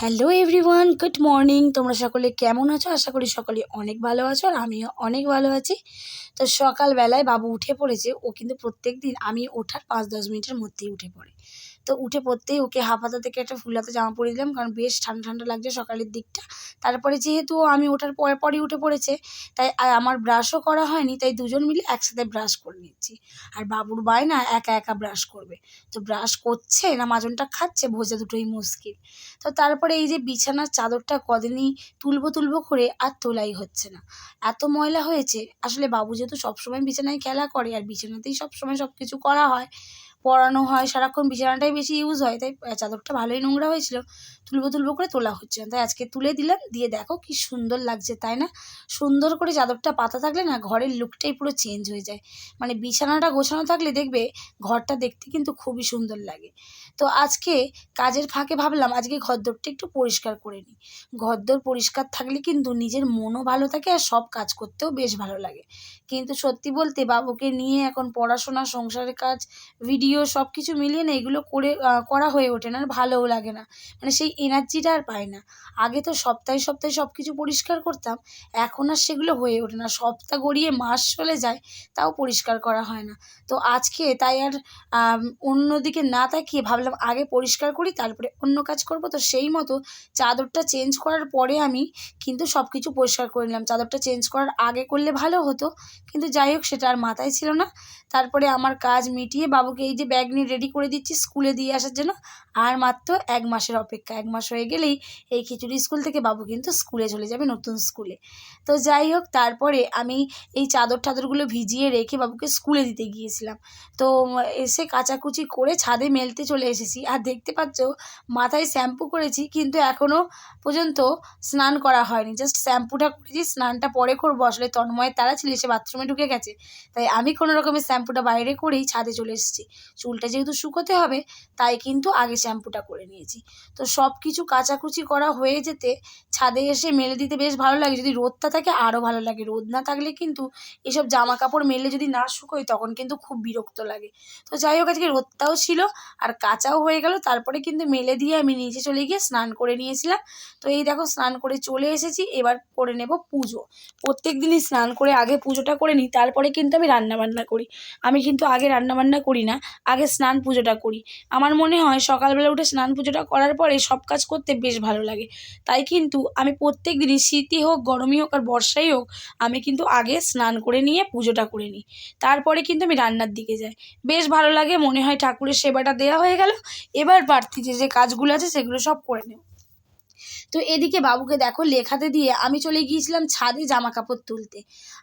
Hello everyone good morning তোমরা সকলে কেমন আছো? আশা করি সকলে অনেক ভালো আছো আর আমিও অনেক ভালো আছি। তো সকালবেলায় বাবু উঠে পড়েছে। ও কিন্তু প্রত্যেক দিন, আমি ওঠার পাঁচ দশ মিনিটের মধ্যেই উঠে পড়ে। তো উঠে পড়তেই ওকে হাফ হাতা থেকে একটা ফুল হাতা জামা পরিয়ে দিলাম কারণ বেশ ঠান্ডা ঠান্ডা লাগছে সকালের দিকটা। তারপরে যেহেতু আমি ওঠার পরে পরই উঠে পড়েছে, তাই আমার ব্রাশও করা হয়নি, তাই দুজন মিলে একসাথে ব্রাশ করে নিচ্ছি। আর বাবুর বায়না একা একা ব্রাশ করবে। তো ব্রাশ করছে না মাজনটা খাচ্ছে, ভোজা দুটোই মুশকিল। তো তারপরে এই যে বিছানার চাদরটা কদিনই তুলবো তুলবো করে আর তোলাই হচ্ছে না। এত ময়লা হয়েছে, আসলে বাবু যেহেতু সবসময় বিছানায় খেলা করে আর বিছানাতেই সবসময় সব কিছু করা হয় পড়ানো হয়, সারাক্ষণ বিছানাটাই বেশি ইউজ হয়। তাই চাদরটা ভালোই নোংরা হয়েছিল। তুলবো তুলবো করে তোলা হচ্ছে। তাই আজকে তুলে দিলাম, দিয়ে দেখো কি সুন্দর লাগছে, তাই না? সুন্দর করে চাদরটা পাতা থাকলে না ঘরের লুকটাই পুরো চেঞ্জ হয়ে যায়। মানে বিছানাটা গোছানো থাকলে দেখবে ঘরটা দেখতে কিন্তু খুবই সুন্দর লাগে। তো আজকে কাজের ফাঁকে ভাবলাম, আজকে ঘরদোরটা একটু পরিষ্কার করে নিই। ঘরদোর পরিষ্কার থাকলে কিন্তু নিজের মনও ভালো থাকে আর সব কাজ করতেও বেশ ভালো লাগে। কিন্তু সত্যি বলতে বাবুকে নিয়ে এখন পড়াশোনা, সংসারের কাজ ভিডিও সব কিছু মিলিয়ে না এগুলো করে করা হয়ে ওঠে না, আর ভালোও লাগে না। মানে সেই এনার্জিটা আর পাই না। আগে তো সপ্তাহে সপ্তাহে সব কিছু পরিষ্কার করতাম, এখন আর সেগুলো হয়ে ওঠে না। সপ্তাহ গড়িয়ে মাস চলে যায়, তাও পরিষ্কার করা হয় না। তো আজকে তাই আর অন্যদিকে না তাকিয়ে ভাবলাম আগে পরিষ্কার করি, তারপরে অন্য কাজ করব। তো সেই মতো চাদরটা চেঞ্জ করার পরে আমি কিন্তু সব কিছু পরিষ্কার করে নিলাম। চাদরটা চেঞ্জ করার আগে করলে ভালো হতো, কিন্তু যাই হোক সেটা আর মাথায় ছিল না। তারপরে আমার কাজ মিটিয়ে বাবুকে এই যে ব্যাগ নিয়ে রেডি করে দিচ্ছি স্কুলে দিয়ে আসার জন্য। আর মাত্র এক মাসের অপেক্ষা। এক মাস হয়ে গেলেই এই খিচুড়ি স্কুল থেকে বাবু কিন্তু স্কুলে চলে যাবে নতুন স্কুলে তো যাই হোক, তারপরে আমি এই চাদর টাদরগুলো ভিজিয়ে রেখে বাবুকে স্কুলে দিতে গিয়েছিলাম। তো এসে কাচাকুচি করে ছাদে মেলতে চলে এসেছি। আর দেখতে পাচ্ছ, মাথায় শ্যাম্পু করেছি, কিন্তু এখনও পর্যন্ত স্নান করা হয়নি। জাস্ট শ্যাম্পুটা করেছি, স্নানটা পরে করব। আসলে তন্ময়ের তারা ছিল, সে বাথরুমে ঢুকে গেছে। তাই আমি কোনো রকমের শ্যাম্পুটা বাইরে করেই ছাদে চলে এসেছি। চুলটা যেহেতু শুকোতে হবে, তাই কিন্তু আগে শ্যাম্পুটা করে নিয়েছি। তো সব কিছু কাচাকুচি করা হয়ে যেতে ছাদে এসে মেলে দিতে বেশ ভালো লাগে। যদি রোদটা থাকে আরও ভালো লাগে। রোদ না থাকলে কিন্তু এসব জামা কাপড় মেলে যদি না শুকোয়, তখন কিন্তু খুব বিরক্ত লাগে। তো যাই হোক, আজকে রোদটাও ছিল আর কাঁচাও হয়ে গেল। তারপরে কিন্তু মেলে দিয়ে আমি নিচে চলে গিয়ে স্নান করে নিয়েছিলাম। তো এই দেখো, স্নান করে চলে এসেছি। এবার করে নেব পুজো। প্রত্যেক দিনই স্নান করে আগে পুজোটা করে নিই। তারপরে কিন্তু আমি রান্নাবান্না করি। আমি কিন্তু আগে রান্নাবান্না করি না। আগে স্নান পুজোটা করি। আমার মনে হয় সকালবেলা উঠে স্নান পুজোটা করার পরে সব কাজ করতে বেশ ভালো লাগে। তাই কিন্তু আমি প্রত্যেক দিনই শীতই হোক, গরমই হোক আর বর্ষাই হোক, আমি কিন্তু আগে স্নান করে নিয়ে পুজোটা করে নিই। তারপরে কিন্তু আমি রান্নার দিকে যাই। বেশ ভালো লাগে, মনে হয় ঠাকুরের সেবাটা দেওয়া হয়ে গেল। এবার বাড়তি যে যে কাজগুলো আছে সেগুলো সব করে নেব। তো এদিকে বাবুকে দেখো লেখাতে দিয়ে আমি চলে গিয়েছিলাম ছাদে জামা কাপড় তুলতে।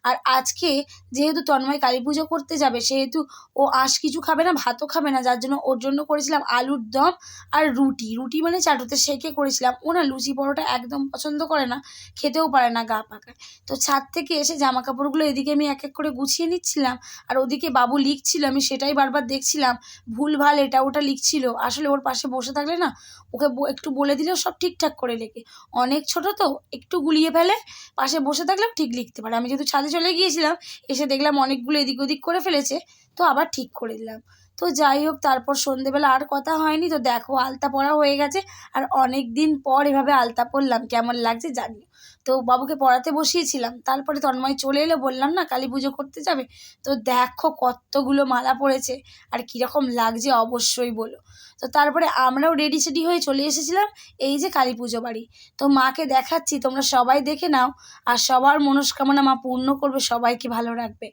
আর আজকে যেহেতু তন্ময় কালী পুজো করতে যাবে, সেহেতু ও আঁশ কিছু খাবে না, ভাতও খাবে না, যার জন্য ওর জন্য করেছিলাম আলুর দম আর রুটি। রুটি মানে চাটুতে সেকে করেছিলাম। ও না লুচি পরোটা একদম পছন্দ করে না, খেতেও পারে না গা পাকায়। তো ছাদ থেকে এসে জামা কাপড়গুলো এদিকে আমি এক এক করে গুছিয়ে নিচ্ছিলাম আর ওদিকে বাবু লিখছিল, আমি সেটাই বারবার দেখছিলাম ভুল ভালো এটা ওটা লিখছিল। আসলে ওর পাশে বসে থাকলে না ওকে একটু বলে দিলেও সব ঠিকঠাক করে লেখে। অনেক ছোট তো, একটু গুলিয়ে ফেলে, পাশে বসে থাকলেও ঠিক লিখতে পারে। আমি যেহেতু ছাদে চলে গিয়েছিলাম, এসে দেখলাম অনেকগুলো এদিক ওদিক করে ফেলেছে, তো আবার ঠিক করে দিলাম। তো যাই হোক, তারপর সন্ধেবেলা আর কথা হয়নি, তো দেখো আলতা পরা হয়ে গেছে, আর অনেক দিন পর এভাবে আলতা পরলাম কেমন লাগছে জানি তো বাবুকে পড়াতে বসিয়েছিলাম। তারপরে তন্ময় চলে এলো, বললাম, না, কালী পুজো করতে যাবে? তো দেখো কতগুলো মালা পড়েছে আর কীরকম লাগছে অবশ্যই বলো। তো তারপরে আমরাও রেডি সেডি হয়ে চলে এসেছিলাম এই যে কালী পুজো বাড়ি। তো মাকে দেখাচ্ছি, তোমরা সবাই দেখে নাও আর সবার মনস্কামনা মা পূর্ণ করবে, সবাইকে ভালো রাখবে।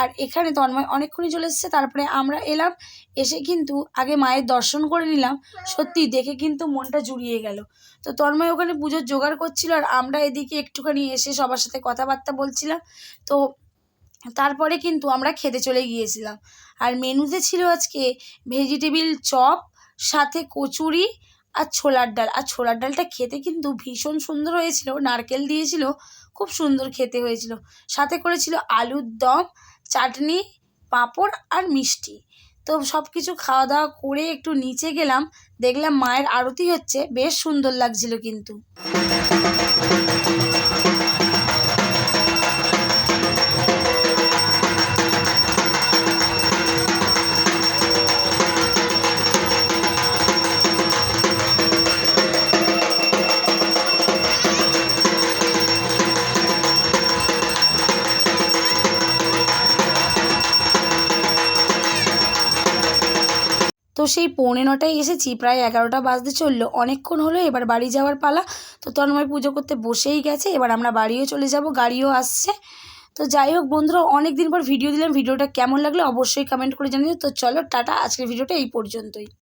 আর এখানে তন্ময় অনেকক্ষণই চলে এসেছে, তারপরে আমরা এলাম, এসে কিন্তু আগে মায়ের দর্শন করে নিলাম। সত্যি দেখে কিন্তু মনটা জুড়িয়ে গেল। তো তন্ময় ওখানে পুজোর জোগাড় করছিল আর আমরা এদিকে একটুখানি এসে সবার সাথে কথাবার্তা বলছিলাম। তো তারপরে কিন্তু আমরা খেতে চলে গিয়েছিলাম। আর মেনুতে ছিল আজকে ভেজিটেবিল চপ সাথে কচুরি আর ছোলার ডাল। আর ছোলার ডালটা খেতে কিন্তু ভীষণ সুন্দর হয়েছিল। নারকেল দিয়েছিল, খুব সুন্দর খেতে হয়েছিল। সাথে করেছিল আলুর দম, চাটনি, পাঁপড় আর মিষ্টি। তো সব কিছু খাওয়া দাওয়া করে একটু নিচে গেলাম, দেখলাম মায়ের আরতি হচ্ছে, বেশ সুন্দর লাগছিল কিন্তু। তো সেই পৌনে নটায় এসেছি, প্রায় এগারোটা বাজতে চলল। অনেকক্ষণ হলো, এবার বাড়ি যাওয়ার পালা। তো তন্ময় পুজো করতে বসেই গেছে, এবার আমরা বাড়িও চলে যাব, গাড়িও আসছে। তো যাই হোক বন্ধুরা অনেক দিন পর ভিডিও দিলাম। ভিডিওটা কেমন লাগল অবশ্যই কমেন্ট করে জানিয়ে তো চলো, টাটা। আজকের ভিডিওটা এই পর্যন্তই।